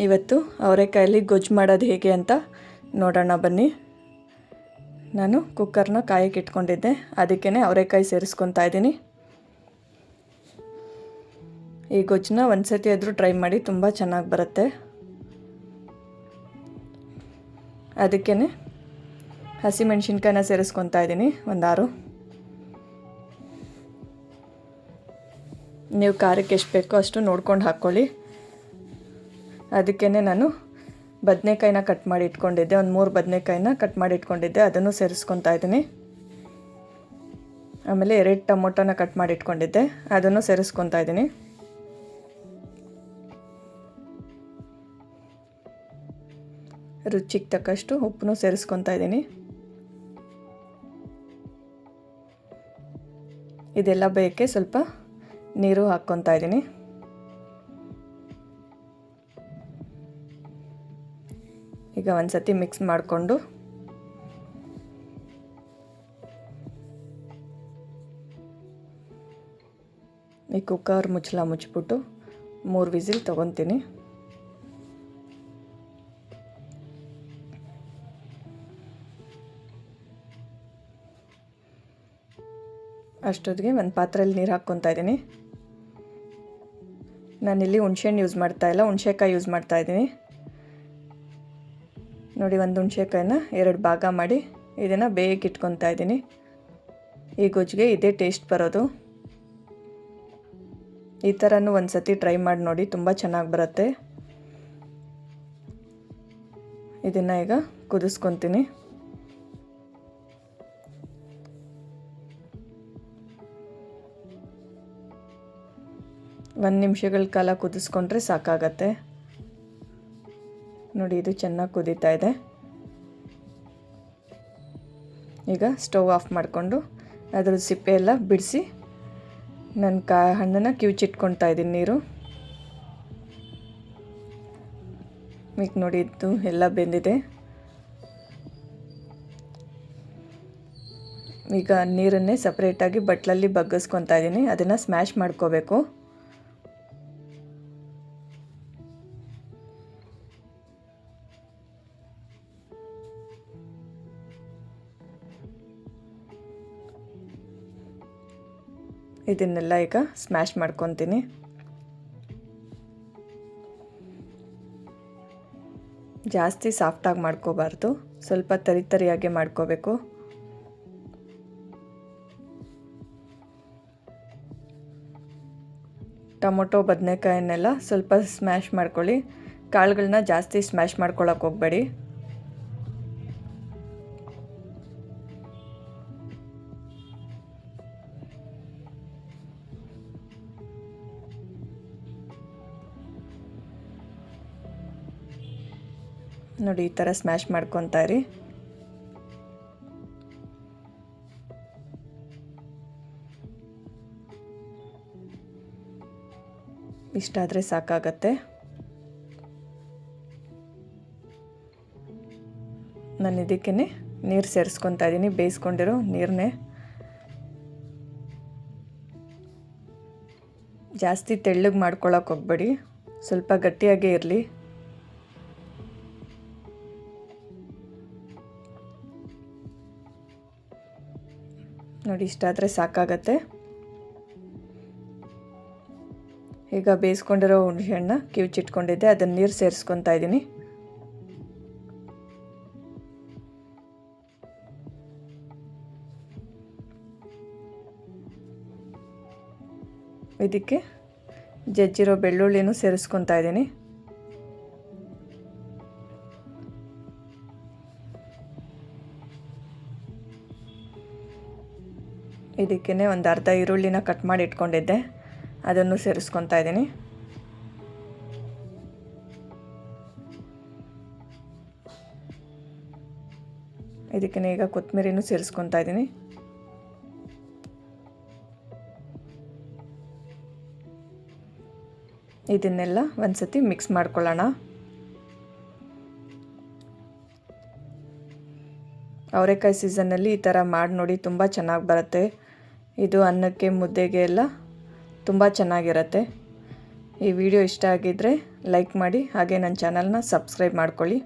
ಇವತ್ತು ಅವರೆಕಾಯಲ್ಲಿ ಗೊಜ್ಜು ಮಾಡೋದು ಹೇಗೆ ಅಂತ ನೋಡೋಣ ಬನ್ನಿ. ನಾನು ಕುಕ್ಕರ್ನ ಕಾಯಕ್ಕೆ ಇಟ್ಕೊಂಡಿದ್ದೆ. ಅದಕ್ಕೇ ಅವರೆಕಾಯಿ ಸೇರಿಸ್ಕೊತಾ ಇದ್ದೀನಿ. ಈ ಗೊಜ್ಜನ್ನ ಒಂದು ಸತಿ ಆದರೂ ಟ್ರೈ ಮಾಡಿ ತುಂಬ ಚೆನ್ನಾಗಿ ಬರುತ್ತೆ. ಅದಕ್ಕೇ ಹಸಿಮೆಣ್ಸಿನ್ಕಾಯಿನ ಸೇರಿಸ್ಕೊತಾ ಇದ್ದೀನಿ ಒಂದಾರು. ನೀವು ಖಾರಕ್ಕೆ ಎಷ್ಟು ಬೇಕೋ ಅಷ್ಟು ನೋಡ್ಕೊಂಡು ಹಾಕ್ಕೊಳ್ಳಿ. ಅದಕ್ಕೇ ನಾನು ಬದನೆಕಾಯಿನ ಕಟ್ ಮಾಡಿ ಇಟ್ಕೊಂಡಿದ್ದೆ. ಒಂದು ಮೂರು ಬದನೆಕಾಯಿನ ಕಟ್ ಮಾಡಿ ಇಟ್ಕೊಂಡಿದ್ದೆ. ಅದನ್ನು ಸೇರಿಸ್ಕೊತಾ ಇದ್ದೀನಿ. ಆಮೇಲೆ ಎರಡು ಟೊಮೊಟೊನ ಕಟ್ ಮಾಡಿ ಇಟ್ಕೊಂಡಿದ್ದೆ. ಅದನ್ನು ಸೇರಿಸ್ಕೊತಾ ಇದ್ದೀನಿ. ರುಚಿಗೆ ತಕ್ಕಷ್ಟು ಉಪ್ಪನ್ನು ಸೇರಿಸ್ಕೊತಾ ಇದ್ದೀನಿ. ಇದೆಲ್ಲ ಬೇಯಕ್ಕೆ ಸ್ವಲ್ಪ ನೀರು ಹಾಕ್ಕೊತಾ ಇದ್ದೀನಿ. ಈಗ ಒಂದು ಸತಿ ಮಿಕ್ಸ್ ಮಾಡಿಕೊಂಡು ಈ ಕುಕ್ಕರ್ ಮುಚ್ಚಲ ಮುಚ್ಚಿಬಿಟ್ಟು ಮೂರು ವಿಸಿಲ್ ತೊಗೊತೀನಿ. ಅಷ್ಟೊತ್ತಿಗೆ ಒಂದು ಪಾತ್ರೆಯಲ್ಲಿ ನೀರು ಹಾಕ್ಕೊತಾ ಇದ್ದೀನಿ. ನಾನಿಲ್ಲಿ ಹುಣ್ಸೆಹಣ್ಣು ಯೂಸ್ ಮಾಡ್ತಾ ಇಲ್ಲ, ಹುಣ್ಸೆಕಾಯಿ ಯೂಸ್ ಮಾಡ್ತಾ ಇದ್ದೀನಿ. ನೋಡಿ, ಒಂದು ಹುಣ್ಸೆಕಾಯಿನ ಎರಡು ಭಾಗ ಮಾಡಿ ಇದನ್ನು ಬೇಗ ಇಟ್ಕೊತಾ ಇದ್ದೀನಿ. ಈ ಗೊಜ್ಜಿಗೆ ಇದೇ ಟೇಸ್ಟ್ ಬರೋದು. ಈ ಥರನೂ ಒಂದು ಸತಿ ಟ್ರೈ ಮಾಡಿ ನೋಡಿ, ತುಂಬ ಚೆನ್ನಾಗಿ ಬರುತ್ತೆ. ಇದನ್ನು ಈಗ ಕುದಿಸ್ಕೊತೀನಿ. ಒಂದು ನಿಮಿಷಗಳ ಕಾಲ ಕುದಿಸ್ಕೊಂಡ್ರೆ ಸಾಕಾಗತ್ತೆ. ನೋಡಿ, ಇದು ಚೆನ್ನಾಗಿ ಕುದೀತಾ ಇದೆ. ಈಗ ಸ್ಟವ್ ಆಫ್ ಮಾಡಿಕೊಂಡು ಅದ್ರ ಸಿಪ್ಪೆ ಎಲ್ಲ ಬಿಡಿಸಿ ನನ್ನ ಕಾ, ಹಣ್ಣನ್ನು ಕಿವುಚಿಟ್ಕೊಳ್ತಾ ಇದ್ದೀನಿ ನೀರು. ಈಗ ನೋಡಿ, ಇದು ಎಲ್ಲ ಬೆಂದಿದೆ. ಈಗ ನೀರನ್ನೇ ಸಪ್ರೇಟಾಗಿ ಬಟ್ಲಲ್ಲಿ ಬಗ್ಗಿಸ್ಕೊತಾ ಇದ್ದೀನಿ. ಅದನ್ನು ಸ್ಮ್ಯಾಶ್ ಮಾಡ್ಕೋಬೇಕು. ಇದನ್ನೆಲ್ಲ ಈಗ ಸ್ಮ್ಯಾಶ್ ಮಾಡ್ಕೊತೀನಿ. ಜಾಸ್ತಿ ಸಾಫ್ಟಾಗಿ ಮಾಡ್ಕೋಬಾರ್ದು. ಸ್ವಲ್ಪ ತರಿ ತರಿಯಾಗಿ ಮಾಡ್ಕೋಬೇಕು. ಟೊಮೊಟೊ ಬದನೆಕಾಯನ್ನೆಲ್ಲ ಸ್ವಲ್ಪ ಸ್ಮ್ಯಾಶ್ ಮಾಡ್ಕೊಳ್ಳಿ. ಕಾಳುಗಳನ್ನ ಜಾಸ್ತಿ ಸ್ಮ್ಯಾಶ್ ಮಾಡ್ಕೊಳಕ್ಕೆ ಹೋಗಬೇಡಿ. ನೋಡಿ, ಈ ಥರ ಸ್ಮ್ಯಾಶ್ ಮಾಡ್ಕೊತಾ ಇರಿ. ಇಷ್ಟಾದರೆ ಸಾಕಾಗತ್ತೆ. ನಾನು ಇದಕ್ಕೇ ನೀರು ಸೇರಿಸ್ಕೊತಾ ಇದ್ದೀನಿ ಬೇಯಿಸ್ಕೊಂಡಿರೋ ನೀರನ್ನೇ ಜಾಸ್ತಿ ತೆಳ್ಳಗೆ ಮಾಡ್ಕೊಳಕ್ಕೆ ಹೋಗ್ಬೇಡಿ. ಸ್ವಲ್ಪ ಗಟ್ಟಿಯಾಗೇ ಇರಲಿ. ನೋಡಿ ಇಷ್ಟಾದರೆ ಸಾಕಾಗತ್ತೆ. ಈಗ ಬೇಯಿಸ್ಕೊಂಡಿರೋ ಹುಣಸೆಹಣ್ಣ ಕಿವುಚಿಟ್ಕೊಂಡಿದ್ದೆ ಅದನ್ನು ನೀರು ಸೇರಿಸ್ಕೊತಾ ಇದ್ದೀನಿ ಇದಕ್ಕೆ ಜಜ್ಜಿರೋ ಬೆಳ್ಳುಳ್ಳಿನೂ ಸೇರಿಸ್ಕೊತಾ ಇದ್ದೀನಿ ಇದಕ್ಕೇ ಒಂದು ಅರ್ಧ ಈರುಳ್ಳಿನ ಕಟ್ ಮಾಡಿ ಇಟ್ಕೊಂಡಿದ್ದೆ. ಅದನ್ನು ಸೇರಿಸ್ಕೊತಾ ಇದ್ದೀನಿ. ಇದಕ್ಕೆ ಈಗ ಕೊತ್ತಂಬರಿನೂ ಸೇರಿಸ್ಕೊತಾ ಇದ್ದೀನಿ. ಇದನ್ನೆಲ್ಲ ಒಂದ್ಸತಿ ಮಿಕ್ಸ್ ಮಾಡ್ಕೊಳ್ಳೋಣ. ಅವರೆಕಾಯಿ ಸೀಸನ್ನಲ್ಲಿ ಈ ಥರ ಮಾಡಿ ನೋಡಿ, ತುಂಬ ಚೆನ್ನಾಗಿ ಬರುತ್ತೆ. ಇದು ಅನ್ನಕ್ಕೆ ಮುದ್ದೆಗೆ ಎಲ್ಲ ತುಂಬ ಚೆನ್ನಾಗಿರುತ್ತೆ. ಈ ವಿಡಿಯೋ ಇಷ್ಟ ಆಗಿದ್ದರೆ ಲೈಕ್ ಮಾಡಿ, ಹಾಗೆ ನನ್ನ ಚಾನಲ್ನ ಸಬ್ಸ್ಕ್ರೈಬ್ ಮಾಡ್ಕೊಳ್ಳಿ.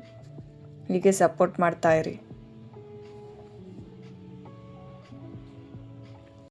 ಹೀಗೆ ಸಪೋರ್ಟ್ ಮಾಡ್ತಾಯಿರಿ